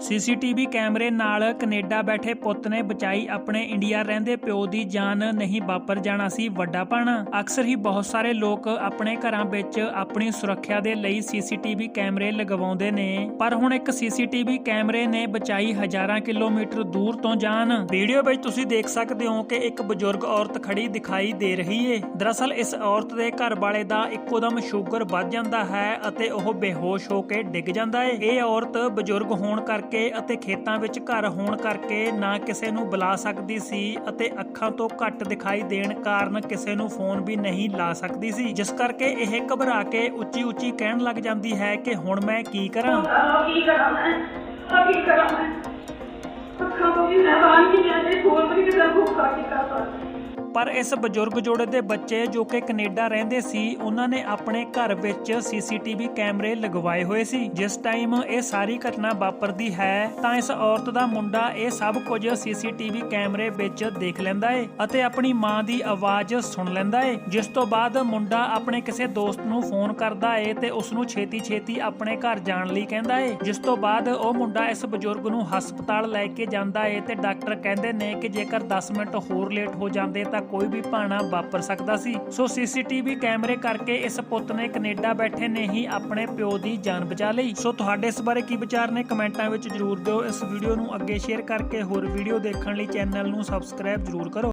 CCTV ਕੈਮਰੇ ਨਾਲ Canada ਬੈਠੇ ਪੁੱਤ ਨੇ ਬਚਾਈ ਆਪਣੇ ਇੰਡੀਆ ਰਹਿੰਦੇ ਪਿਓ ਦੀ ਜਾਨ ਨਹੀਂ ਵਾਪਰ ਜਾਣਾ ਸੀ ਵੱਡਾ ਪਣ ਅਕਸਰ ਹੀ ਬਹੁਤ ਸਾਰੇ ਲੋਕ ਆਪਣੇ ਘਰਾਂ ਵਿੱਚ ਆਪਣੀ ਸੁਰੱਖਿਆ ਦੇ ਲਈ ਸੀਸੀਟੀਵੀ ਕੈਮਰੇ ਲਗਵਾਉਂਦੇ ਨੇ। ਪਰ ਹੁਣ ਇੱਕ ਸੀਸੀਟੀਵੀ ਕੈਮਰੇ ਨੇ ਬਚਾਈ ਹਜ਼ਾਰਾਂ ਕਿਲੋਮੀਟਰ ਦੂਰ ਤੋਂ ਜਾਨ। ਵੀਡੀਓ ਵਿੱਚ ਤੁਸੀਂ ਦੇਖ ਸਕਦੇ ਹੋ ਕਿ ਇੱਕ ਬਜ਼ੁਰਗ ਔਰਤ ਖੜੀ ਦਿਖਾਈ ਦੇ ਰਹੀ ਏ। ਦਰਅਸਲ ਇਸ ਔਰਤ ਦੇ ਘਰ ਵਾਲੇ ਦਾ ਇੱਕੋਦਮ ਸ਼ੂਗਰ ਵੱਧ ਜਾਂਦਾ ਹੈ ਅਤੇ ਉਹ ਬੇਹੋਸ਼ ਹੋ ਕੇ ਡਿੱਗ ਜਾਂਦਾ ਏ। ਇਹ ਔਰਤ ਬਜ਼ੁਰਗ ਹੋਣ ਕਰਕੇ ਅਤੇ ਖੇਤਾਂ ਵਿੱਚ ਘਰ ਹੋਣ ਕਰਕੇ ਨਾ ਕਿਸੇ ਨੂੰ ਬੁਲਾ ਸਕਦੀ ਸੀ ਅਤੇ ਅੱਖਾਂ ਤੋਂ ਘੱਟ ਦਿਖਾਈ ਦੇਣ ਕਾਰਨ ਕਿਸੇ ਨੂੰ ਫੋਨ ਵੀ ਨਹੀਂ ਲਾ ਸਕਦੀ ਸੀ। ਜਿਸ ਕਰਕੇ ਇਹ ਘਬਰਾ ਕੇ ਉੱਚੀ ਉੱਚੀ ਕਹਿਣ ਲੱਗ ਜਾਂਦੀ ਹੈ ਕਿ ਹੁਣ ਮੈਂ ਕੀ ਕਰਾਂ? ਕੀ ਕਰਾਂ ਮੈਂ? ਕੀ ਕਰਾਂ ਮੈਂ? ਅੱਖਾਂ ਤੋਂ ਵੀ ਹੈਰਾਨ ਕੀ ਜਾਂਦੇ ਫੋਨ ਵੀ ਕਿਦਾਂ ਭੁੱਖਾ ਕੀਤਾ ਪਰ ਇਸ ਬਜ਼ੁਰਗ ਜੋੜੇ ਦੇ ਬੱਚੇ ਜੋ ਕਿ ਕੈਨੇਡਾ ਰਹਿੰਦੇ ਸੀ, ਉਹਨਾਂ ਨੇ ਆਪਣੇ ਘਰ ਵਿੱਚ ਸੀਸੀਟੀਵੀ ਕੈਮਰੇ ਲਗਵਾਏ ਹੋਏ ਸੀ। ਜਿਸ ਟਾਈਮ ਇਹ ਸਾਰੀ ਘਟਨਾ ਵਾਪਰਦੀ ਹੈ, ਤਾਂ ਇਸ ਔਰਤ ਦਾ ਮੁੰਡਾ ਇਹ ਸਭ ਕੁਝ ਸੀਸੀਟੀਵੀ ਕੈਮਰੇ ਵਿੱਚ ਦੇਖ ਲੈਂਦਾ ਏ ਅਤੇ ਆਪਣੀ ਮਾਂ ਦੀ ਆਵਾਜ਼ ਸੁਣ ਲੈਂਦਾ ਏ। ਜਿਸ ਤੋਂ ਬਾਅਦ ਮੁੰਡਾ ਆਪਣੇ ਕਿਸੇ ਦੋਸਤ ਨੂੰ ਫੋਨ ਕਰਦਾ ਏ ਤੇ ਉਸ ਨੂੰ ਛੇਤੀ ਛੇਤੀ ਆਪਣੇ ਘਰ ਜਾਣ ਲਈ ਕਹਿੰਦਾ ਏ। ਜਿਸ ਤੋਂ ਬਾਅਦ ਉਹ ਮੁੰਡਾ ਇਸ ਬਜ਼ੁਰਗ ਨੂੰ ਹਸਪਤਾਲ ਲੈ ਕੇ ਜਾਂਦਾ ਏ ਤੇ ਡਾਕਟਰ ਕਹਿੰਦੇ ਨੇ ਕਿ ਜੇਕਰ 10 ਮਿੰਟ ਹੋਰ ਲੇਟ ਹੋ ਜਾਂਦੇ ਤਾਂ ਕੋਈ ਵੀ ਭਾਣਾ ਵਾਪਰ ਸਕਦਾ ਸੀ। ਸੋ ਸੀਸੀਟੀਵੀ ਕੈਮਰੇ ਕਰਕੇ ਇਸ ਪੁੱਤ ਨੇ ਕੈਨੇਡਾ ਬੈਠੇ ਨੇ ਹੀ ਆਪਣੇ ਪਿਓ ਦੀ ਜਾਨ ਬਚਾ ਲਈ। ਸੋ ਤੁਹਾਡੇ ਇਸ ਬਾਰੇ ਕੀ ਵਿਚਾਰ ਨੇ ਕਮੈਂਟਾਂ ਵਿੱਚ ਜਰੂਰ ਦਿਓ। ਇਸ ਵੀਡੀਓ ਨੂੰ ਅੱਗੇ ਸ਼ੇਅਰ ਕਰਕੇ ਹੋਰ ਵੀਡੀਓ ਦੇਖਣ ਲਈ ਚੈਨਲ ਨੂੰ ਸਬਸਕ੍ਰਾਈਬ ਜਰੂਰ ਕਰੋ।